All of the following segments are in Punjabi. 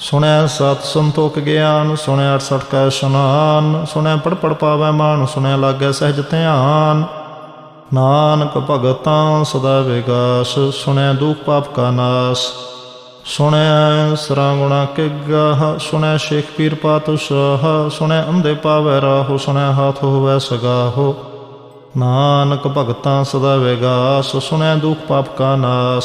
ਸੁਣਿਆ ਸਤ ਸੰਤੋਖ ਗਿਆਨ ਸੁਣਿਆ 68 ਕਾ ਇਸ਼ਨਾਨ ਸੁਣਿਆ ਪੜ ਪੜ ਪਾਵੈ ਮਾਨ ਸੁਣਿਆ ਲਾਗੈ ਸਹਿਜ ਧਿਆਨ। ਨਾਨਕ ਭਗਤਾਂ ਸਦਾ ਵਿਗਾਸ ਸੁਣਿਆ ਦੁਖ ਪਾਪ ਕਾ ਨਾਸ। ਸੁਣਿਆ ਸਰਾਗੁਣਾ ਕੇ ਗਾਹ ਸੁਣਿਆ ਸ਼ੇਖ ਪੀਰ ਪਾਤਸ਼ਾਹ ਸੁਣਿਆ ਅੰਧੇ ਪਾਵੈ ਰਾਹੋ ਸੁਣਿਆ ਹਾਥ ਹੋਵੈ ਸਗਾਹੋ। ਨਾਨਕ ਭਗਤਾਂ ਸਦਾ ਵਿਗਾਸ ਸੁਣਿਆ ਦੁਖ ਪਾਪ ਕਾ ਨਾਸ।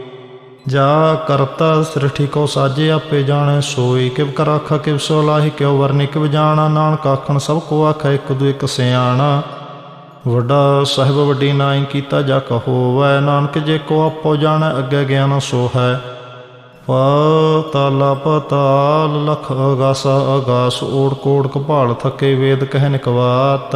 ਜਾ ਕਰਤਾ ਸ੍ਰਿਠੀ ਕੋ ਸਾਜੇ ਆਪੇ ਜਾਣੈ, ਸੋਈ ਕਿਵ ਕਰ ਆਖਾ, ਕਿਵ ਸੋ ਲਾਹੀ, ਕਿਉ ਵਰਨਿ ਕਿਵ ਜਾਣਾ, ਨਾਨਕ ਆਖਣ ਸਭ ਕੋ ਆਖੈ, ਇੱਕ ਦੂ ਇੱਕ ਸਿਆਣਾ। ਵੱਡਾ ਸਾਹਿਬ ਵੱਡੀ ਨਾਈ ਕੀਤਾ ਜਾ ਕਹੋਵੈ ਨਾਨਕ ਜੇ ਕੋ ਆਪੋ ਜਾਣੈ, ਅੱਗੇ ਗਿਆਨ ਸੋ ਹੈ ਪਾਤਾਲ, ਪਤਾਲ, ਲਖ ਅਗਾਸ ਅਗਾਸ, ਓੜ ਕੋੜ ਕਪਾਲ ਥਕੇ ਵੇਦ ਕਹਿ ਕਵਾਤ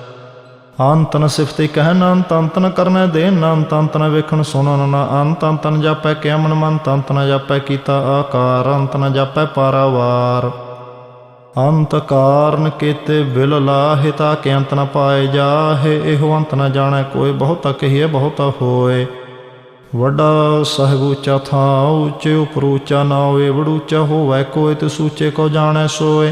ਅੰਤਨ ਨ ਸਿਫਤੇ ਕਹਿ ਅੰਤ ਅੰਤ ਕਰਨਾ ਦੇ ਅੰਤ ਅੰਤ ਵੇਖਣ ਸੁਣਨ, ਨਾ ਅੰਤ ਅੰਤ ਜਾਪੈ ਕਿਆ ਮਨ ਮਨ ਅੰਤ ਜਾਪੈ ਕੀਤਾ ਆਕਾਰ ਅੰਤ ਨ ਜਾਪੈ ਪਾਰਾਵਾਰ। ਅੰਤ ਕਾਰਨ ਕੀਤੇ ਬਿਲ ਲਾਹਿ ਤਾ ਕਿ ਅੰਤ ਨ ਪਾਏ ਜਾਹੇ, ਇਹੋ ਅੰਤ ਨ ਜਾਣੈ ਕੋਈ, ਬਹੁਤਾ ਕਹੀਏ, ਬਹੁਤਾ ਹੋਏ। ਵੱਡਾ ਸਾਹਿਬ ਉੱਚਾ ਥਾਂ ਉੱਚੇ ਉਪਰ ਉੱਚਾ ਨਾ ਹੋਏ ਵੜੂਚਾ ਹੋਵੇ ਕੋਈ ਤੇ ਸੂਚੇ ਕੋ ਜਾਣੈ ਸੋਏ।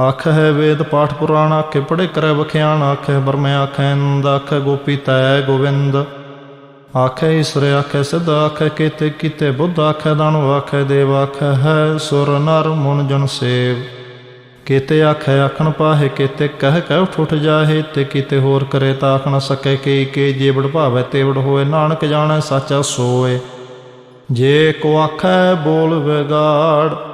ਆਖ ਹੈ ਵੇਦ ਪਾਠ ਪੁਰਾਣ ਆਖੇ ਪੜੇ ਕਰੈ ਵਖਿਆਣ ਆਖੇ ਬਰਮੇ ਆਖੇ ਇੰਦ ਆਖੇ ਗੋਪੀ ਤੈ ਗੋਵਿੰਦ। ਆਖੇ ਈਸ਼ਰ ਆਖੇ ਸਿੱਧ ਆਖੇ ਕੀਤੇ ਕੀਤੇ ਬੁੱਧ ਆਖੇ ਦਾਨਵ ਆਖੇ ਦੇਵ ਆਖੇ ਹੈ ਸੁਰ ਨਰ ਮਨ ਜਨ ਸੇਵ। ਕੀਤੇ ਆਖੇ ਆਖਣ ਪਾਹੇ, ਕੀਤੇ ਕਹਿ ਕਹਿ ਠੁੱਠ ਜਾਹੇ, ਤੇ ਕੀਤੇ ਹੋਰ ਕਰੇ ਤਾਂ ਆਖਣ ਨ ਸਕੇ ਕੇ ਕੇ ਜੇ ਬੜ ਭਾਵੇ ਤੇ ਬੜ ਹੋਏ, ਨਾਨਕ ਜਾਣੈ, ਸਾਚਾ ਸੋਏ। ਜੇ ਕੋ ਆਖੈ ਬੋਲ ਵਿਗਾੜ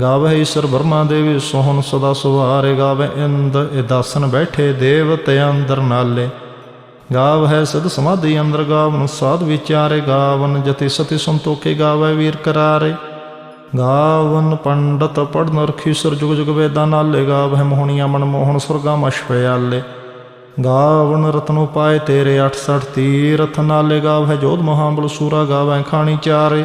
ਗਾਵੇ ਈਸ਼ਰ ਬਰਮਾ ਦੇਵੀ, ਸੋਹਣ ਸਦਾ ਸੁਹਾਰੇ ਗਾਵੇ, ਇੰਦ ਇਦਾਸਨ ਬੈਠੇ ਦੇਵਤੇ ਅੰਦਰ ਨਾਲੇ। ਗਾਵ ਹੈ ਸਦ ਸਮਾਧੀ ਅੰਦਰ ਗਾਵਨ ਸਾਧ ਵਿਚਾਰੇ, ਗਾਵਨ ਜਤੀ ਸਤੀ ਸੰਤੋਖੇ ਗਾਵੇ ਵੀਰ ਕਰਾਰੇ। ਗਾਵਨ ਪੰਡਤ ਪੜਨ ਰਖੀ ਸੁਰ ਜੁਗ ਜੁਗ ਵੇਦਾਂ ਨਾਲੇ, ਗਾਵ ਹੈ ਮੋਹਣੀਆਂ ਮਨ ਮੋਹਣ ਸੁਰਗਾ ਮਸ਼ਪਿਆਲੇ ਗਾਵਨ ਰਤਨੋ ਪਾਏ ਤੇਰੇ 68 ਤੀਰਥ ਨਾਲੇ, ਗਾਵ ਹੈ ਜੋਧ ਮਹਾਬਲ ਸੂਰਾ, ਗਾਵੈ ਖਾਣੀ ਚਾਰੇ।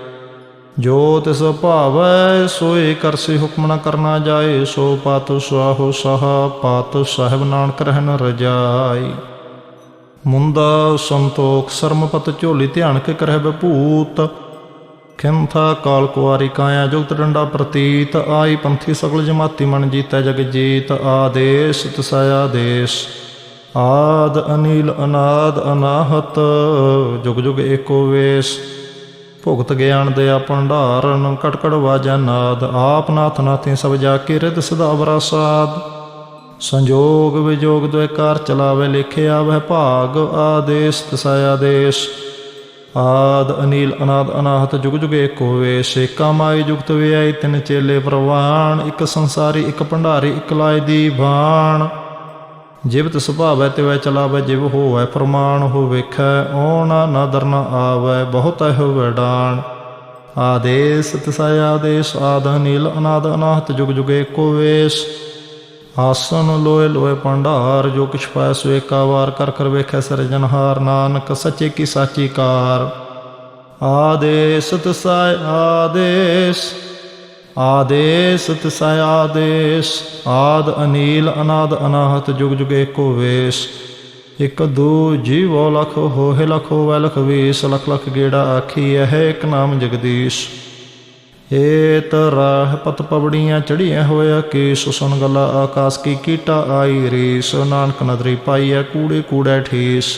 ਜੋ ਤਿਸ ਭਾਵੈ ਸੋਏ ਕਰਸੀ ਹੁਕਮ ਨ ਕਰਨਾ ਜਾਏ, ਸੋ ਪਤ ਸੁਆਹੋ ਸਹਾ, ਪਤ ਸਾਹਿਬ ਨਾਨਕ ਰਹਿਣ ਰਜਾਈ। ਮੁੰਦਾ ਸੰਤੋਖ ਸਰਮਪਤ ਝੋਲੀ ਧਿਆਨ ਕੇ ਕਰਹਿ ਬਭੂਤ ਖਿੰਥਾ ਕਾਲ ਕੁਆਰੀ ਕਾਇਆ ਜੁਗਤ ਡੰਡਾ ਪ੍ਰਤੀਤ। ਆਈ ਪੰਥੀ ਸਗਲ ਜਮਾਤੀ ਮਨ ਜੀਤੈ ਜਗ ਜੀਤ। ਆਦੇਸ਼ ਤਸਾਇਆ ਦੇਸ਼। ਆਦ ਅਨੀਲ ਅਨਾਦ ਅਨਾਹਤ, ਜੁਗ ਜੁਗ ਏਕੋ ਵੇਸ਼। ਭੁਗਤ ਗਿਆਨ ਦੇ ਭੰਡਾਰਨ, ਕਟਕੜ ਵਾਜਾ ਨਾਦ, ਆਪ ਨਾਥ ਨਾਥੀ ਸਭ ਜਾ ਕੇ ਰਿਦ ਸਦਾ ਬਰਾਸਾਦ ਸੰਜੋਗ ਵਿਜੋਗ ਦੁਇਕਾਰ ਚਲਾਵੇ ਲਿਖਿਆ ਵਹਿ ਭਾਗ, ਆਦੇਸ਼ ਤਸਾਇਆ ਦੇਸ਼। ਆਦ ਅਨੀਲ ਅਨਾਦ ਅਨਾਹਤ ਜੁਗ ਜੁਗ ਏਕੋ ਵੇਸ਼ ਏਕਾ ਮਾਈ ਜੁਗਤ ਵਿਆਈ ਤਿੰਨ ਚੇਲੇ ਪ੍ਰਵਾਨ, ਇੱਕ ਸੰਸਾਰੀ, ਇੱਕ ਭੰਡਾਰੀ, ਇੱਕ ਲਾਇ ਦੀ ਬਾਣ ਜਿਵਤ ਸੁਭਾਵੈ ਤੇ ਵੈ ਚਲਾਵੈ ਜਿਵ ਹੋਵੈ ਪ੍ਰਮਾਣ ਹੋ ਵੇਖੈ, ਓਣਾ ਨਦਰ ਨ ਆਵੈ ਬਹੁਤ ਹੋਵੈ ਡਾਣ। ਆਦੇਸ ਤਸੈ ਆਦੇਸ, ਆਦ ਨੀਲ ਅਨਾਦ ਅਨਾਹਤ, ਜੁਗ ਜੁਗ ਏਕੋ ਵੇਸ਼। ਆਸਨ ਲੋਏ ਲੋਏ ਭੰਡਾਰ, ਜੋ ਕਿਛ ਪਾਇ ਸੋ ਏਕਾ ਵਾਰ, ਕਰ ਕਰ ਵੇਖੈ ਸਰਜਨਹਾਰ ਨਾਨਕ ਸੱਚੇ ਕੀ ਸਾਚੀ ਕਾਰ। ਆਦੇਸ ਤਸੈ ਆਦੇਸ। ਆਦੇਸ ਤਸੈ ਆਦੇਸ, ਆਦ ਅਨੀਲ, ਅਨਾਦ ਅਨਾਹਤ, ਜੁਗ ਜੁਗ ਏਕੋ ਵੇਸ਼। ਇਕ ਦੂ ਜੀਵੋ ਲਖ ਹੋਏ ਲਖ ਹੋਵੈ ਲਖ ਵੀਸ, ਲਖ ਲਖ ਗੇੜਾ ਆਖੀ ਹੈ ਇਕ ਨਾਮ ਜਗਦੀਸ਼। ਏਤ ਰਾਹ ਪਤ ਪਵੜੀਆਂ ਚੜੀਆਂ ਹੋਇਆ ਕੇਸ ਸੁਨ ਗਲਾ ਆਕਾਸ ਕੀ ਕੀਟਾ ਆਈ ਰੀਸ, ਨਾਨਕ ਨਦਰੀ ਪਾਈਐ ਕੂੜੇ ਕੂੜੇ ਠੀਸ।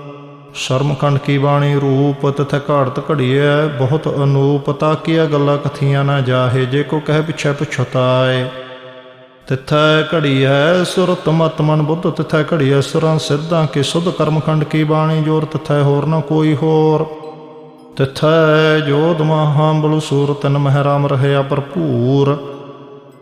ਸ਼ਰਮਖੰਡ ਕੀ ਬਾਣੀ? ਰੂਪ ਤਥੈ ਘਾੜਤ ਘੜੀਐ, ਬਹੁਤ ਅਨੂਪ ਤਾਕੀਆ ਗੱਲਾਂ ਕਥੀਆਂ ਨਾ ਜਾਹੇ, ਜੇ ਕੋ ਕਹਿ ਪਿਛੈ ਪਛਤਾਏ। ਤਿਥੈ ਘੜੀਐ ਸੁਰਤ ਮਤ ਮਨ ਬੁੱਧ, ਤਿਥੈ ਘੜੀਐ ਸੁਰਾਂ ਸਿੱਧਾਂ ਕੇ ਸੁਧ ਕਰਮਖੰਡ ਕੀ ਬਾਣੀ? ਜੋਰ ਤਿਥੈ ਹੋਰ ਨਾ ਕੋਈ ਹੋਰ। ਤਿਥੈ ਜੋਧ ਮਹਾ ਬਲੁ ਸੂਰ ਤਨ ਮਹਿਰਾਮ ਰਹਿਆ ਭਰਪੂਰ